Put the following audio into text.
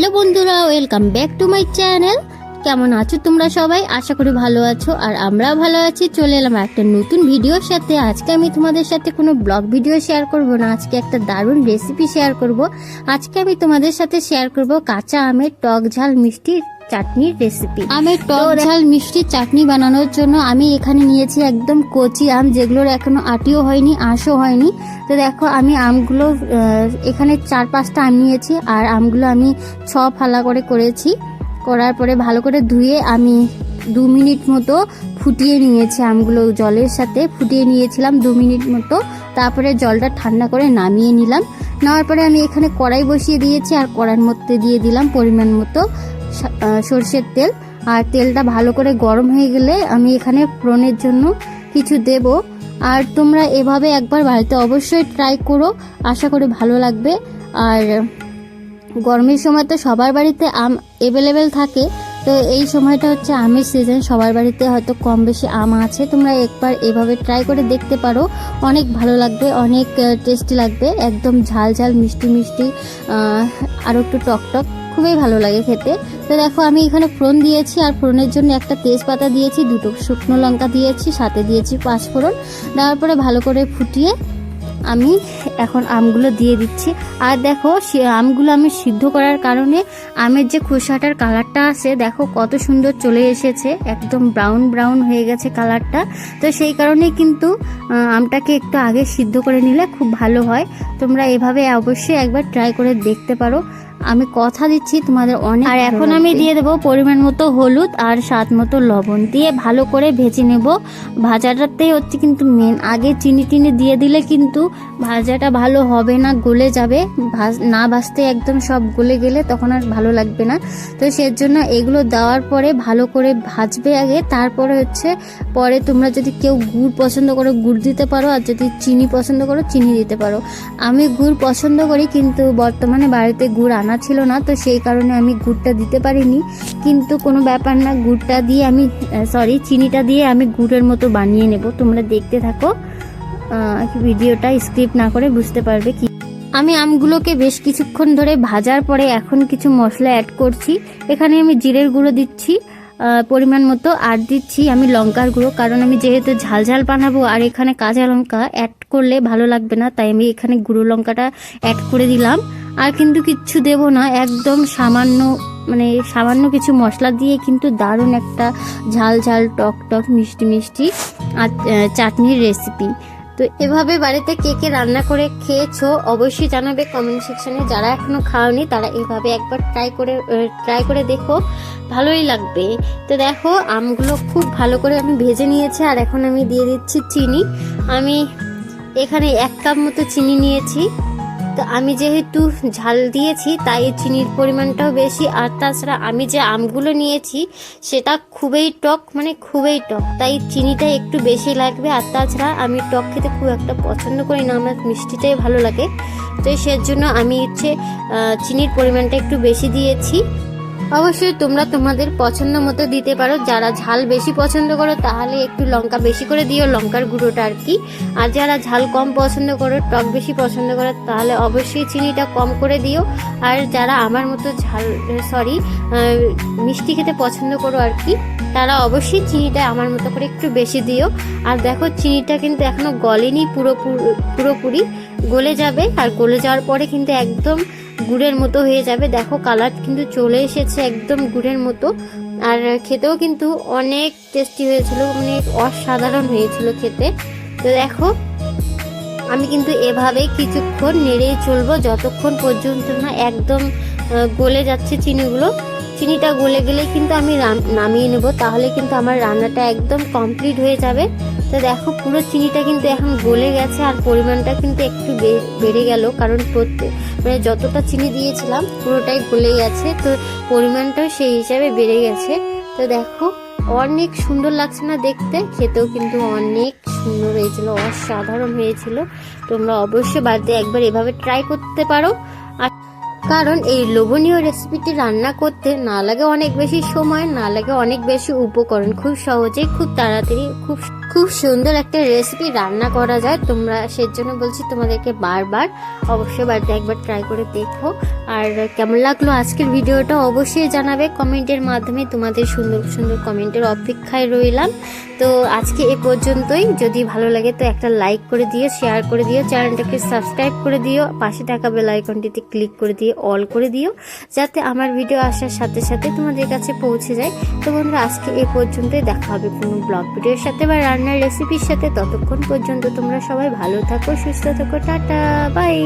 Hello বন্ধুরা, welcome back to my channel. কেমন আছো তোমরা সবাই? আশা করি ভালো আছো, আর আমরাও ভালো আছি। চলে এলাম একটা নতুন ভিডিওর সাথে। আজকে আমি তোমাদের সাথে কোনো ব্লগ ভিডিও শেয়ার করব না। আজকে একটা দারুণ রেসিপি শেয়ার করব। আজকে আমি তোমাদের সাথে শেয়ার করব কাঁচা আমের টক ঝাল মিষ্টি চাটনির রেসিপি আমের টক ঝাল মিষ্টি চাটনি বানানোর জন্য আমি এখানে নিয়েছি একদম কচি আম যেগুলোর এখনও আটিও হয়নি আঁশও হয়নি। তো দেখো আমি আমগুলো এখানে চার পাঁচটা আম নিয়েছি আর আমগুলো আমি ছ ফালা করে করেছি। করার পরে ভালো করে ধুয়ে আমি দু মিনিট মতো ফুটিয়ে নিয়েছি আমগুলো জলের সাথে। ফুটিয়ে নিয়েছিলাম দু মিনিট মতো তারপরে জলটা ঠান্ডা করে নামিয়ে নিলাম। নেওয়ার পরে আমি এখানে কড়াই বসিয়ে দিয়েছি আর কড়াইয়ের মধ্যে দিয়ে দিলাম পরিমাণ মতো সর্ষের তেল। আর তেলটা ভালো করে গরম হয়ে গেলে আমি এখানে ফোড়নের জন্য কিছু দেব। আর তোমরা এভাবে একবার বাড়িতে অবশ্যই ট্রাই করো। আশা করি ভালো লাগবে। আর গরমের সময় তো সবার বাড়িতে আম অ্যাভেলেবেল থাকে। তো এই সময়টা হচ্ছে আমের সিজন সবার বাড়িতে হয়তো কম বেশি আম আছে। তোমরা একবার এভাবে ট্রাই করে দেখতে পারো। অনেক ভালো লাগবে অনেক টেস্টি লাগবে। একদম ঝাল ঝাল মিষ্টি মিষ্টি আহ, আর একটু টক টক। খুবই ভালো লাগে খেতে। তো দেখো আমি এখানে ফোড়ন দিয়েছি আর ফোড়নের জন্য একটা তেজপাতা দিয়েছি, দুটো শুকনো লঙ্কা দিয়েছি, সাথে দিয়েছি পাঁচ ফোড়ন। দেওয়ার পরে ভালো করে ফুটিয়ে আমি এখন আমগুলো দিয়ে দিচ্ছি। আর দেখো সে আমগুলো আমি সিদ্ধ করার কারণে আমের যে খোসাটার কালারটা আছে, দেখো কত সুন্দর চলে এসেছে, একদম ব্রাউন ব্রাউন হয়ে গেছে কালারটা। তো সেই কারণে কিন্তু আমটাকে একটু আগে সিদ্ধ করে নিলে খুব ভালো হয়। তোমরা এভাবে অবশ্যই একবার ট্রাই করে দেখতে পারো। আমি কথা দিচ্ছি তোমাদের অনেক আর এখন আমি দিয়ে দেবো পরিমাণ মতো হলুদ আর স্বাদ মতো লবণ। দিয়ে ভালো করে ভেজে নেব। ভাজাটাতেই হচ্ছে কিন্তু মেন আগে চিনি টিনি দিয়ে দিলে কিন্তু ভাজাটা ভালো হবে না গলে যাবে। ভাজ না ভাজতে একদম সব গলে গেলে তখন আর ভালো লাগবে না। তো সের জন্য এগুলো দেওয়ার পরে ভালো করে ভাজবে আগে। তারপরে হচ্ছে পরে তোমরা যদি কেউ গুড় পছন্দ করো গুড় দিতে পারো। আর যদি চিনি পছন্দ করো চিনি দিতে পারো। আমি গুড় পছন্দ করি কিন্তু বর্তমানে বাড়িতে গুড় আনা ছিল না, তো সেই কারণে আমি গুড়টা দিতে পারিনি। কিন্তু কোনো ব্যাপার না, গুড়টা দিয়ে আমি সরি চিনিটা দিয়ে আমি গুড়ের মতো বানিয়ে নেব। তোমরা দেখতে থাকো। ভিডিওটা স্কিপ না করে বুঝতে পারবে কি। আমি আমগুলোকে বেশ কিছুক্ষণ ধরে ভাজার পরে এখন কিছু মশলা অ্যাড করছি। এখানে আমি জিরের গুঁড়ো দিচ্ছি পরিমাণ মতো, আর দিচ্ছি আমি লঙ্কার গুঁড়ো। কারণ আমি যেহেতু ঝাল ঝাল বানাবো, আর এখানে কাঁচা লঙ্কা অ্যাড করলে ভালো লাগবে না, তাই আমি এখানে গুঁড়ো লঙ্কাটা অ্যাড করে দিলাম। আর কিন্তু কিচ্ছু দেব না, একদম সামান্য মানে সামান্য কিছু মশলা দিয়ে কিন্তু দারুণ একটা ঝাল ঝাল, টক টক, মিষ্টি মিষ্টি আর চাটনির রেসিপি তো এভাবে বাড়িতে কে কে রান্না করে খেয়েছো অবশ্যই জানাবে কমেন্ট সেকশনে যারা এখনও খাওনি, তারা এভাবে একবার ট্রাই করে ট্রাই করে দেখো, ভালোই লাগবে। তো দেখো, আমগুলো খুব ভালো করে আমি ভেজে নিয়েছি আর এখন আমি দিয়ে দিচ্ছি চিনি। আমি এখানে এক কাপ মতো চিনি নিয়েছি। তো আমি যেহেতু ঝাল দিয়েছি, তাই চিনির পরিমাণটাও বেশি। আর তাছাড়া আমি যে আমগুলো নিয়েছি, সেটা খুবই টক মানে খুবই টক। তাই চিনিটা একটু বেশি লাগবে। আর তাছাড়া আমি টক খেতে খুব একটা পছন্দ করি না, আমার মিষ্টিটাই ভালো লাগে। তো সেজন্য আমি হচ্ছে চিনির পরিমাণটা একটু বেশি দিয়েছি। অবশ্যই তোমরা তোমাদের পছন্দ মতো দিতে পারো। যারা ঝাল বেশি পছন্দ করো, তাহলে একটু লঙ্কা বেশি করে দিও, লঙ্কার গুঁড়োটা আর কি। আর যারা ঝাল কম পছন্দ করো, টক বেশি পছন্দ করো, তাহলে অবশ্যই চিনিটা কম করে দিও। আর যারা আমার মতো ঝাল, সরি মিষ্টি খেতে পছন্দ করো আর কি, তারা অবশ্যই চিনিটা আমার মতো করে একটু বেশি দিও। আর দেখো, চিনিটা কিন্তু এখনও গলেনি পুরো পুরোপুরি। গলে যাবে আর গলে যাওয়ার পরে কিন্তু একদম গুড়ের মতো হয়ে যাবে। দেখো কালার কিন্তু চলে এসেছে একদম গুড়ের মতো। আর খেতেও কিন্তু অনেক টেস্টি হয়েছিল মানে অসাধারণ হয়েছিল খেতে। তো দেখো, আমি কিন্তু এভাবে কিছুক্ষণ নেড়েই চলবো, যতক্ষণ পর্যন্ত না একদম গলে যাচ্ছে চিনিগুলো। চিনিটা গলে গেলে কিন্তু আমি নামিয়ে নেব। তাহলে কিন্তু আমার রান্নাটা একদম কমপ্লিট হয়ে যাবে। তো দেখো, পুরো চিনিটা কিন্তু এখন গলে গেছে আর পরিমাণটা কিন্তু একটু বেড়ে গেল। কারণ প্রত্যেক মানে যতটা চিনি দিয়েছিলাম, পুরোটাই গলে গেছে। তো পরিমাণটাও সেই হিসাবে বেড়ে গেছে। তো দেখো, অনেক সুন্দর লাগছে না দেখতে? খেতেও কিন্তু অনেক সুন্দর হয়েছিল, অসাধারণ হয়েছিল। তোমরা অবশ্যই বাড়িতে একবার এভাবে ট্রাই করতে পারো। কারণ এই লোভনীয় রেসিপিটি রান্না করতে না লাগে অনেক বেশি সময়, না লাগে অনেক বেশি উপকরণ। খুব সহজেই, খুব তাড়াতাড়ি, খুব খুব সুন্দর একটা রেসিপি রান্না করা যায়। তোমরা সেজন্য বলছি তোমাদেরকে বারবার অবশ্যই বাড়িতে একবার ট্রাই করে দেখো। আর কেমন লাগল আজকের ভিডিওটা অবশ্যই জানাবে কমেন্টের মাধ্যমে। তোমাদের সুন্দর সুন্দর কমেন্টের অপেক্ষায় রইলাম। তো আজকে এ পর্যন্তই। যদি ভালো লাগে তো একটা লাইক করে দিও শেয়ার করে দিও চ্যানেলটাকে সাবস্ক্রাইব করে দিও, পাশে থাকা বেল আইকনটিতে ক্লিক করে দিয়ে অল করে দিও, যাতে আমার ভিডিও আসার সাথে সাথে তোমাদের কাছে পৌঁছে যায়। তো বন্ধুরা, আজকে এ পর্যন্তই। দেখা হবে কোনো ব্লগ ভিডিওর সাথে বা রান্নার রেসিপির সাথে ততক্ষণ পর্যন্ত তোমরা সবাই ভালো থাকো সুস্থ থাকো টাটা বাই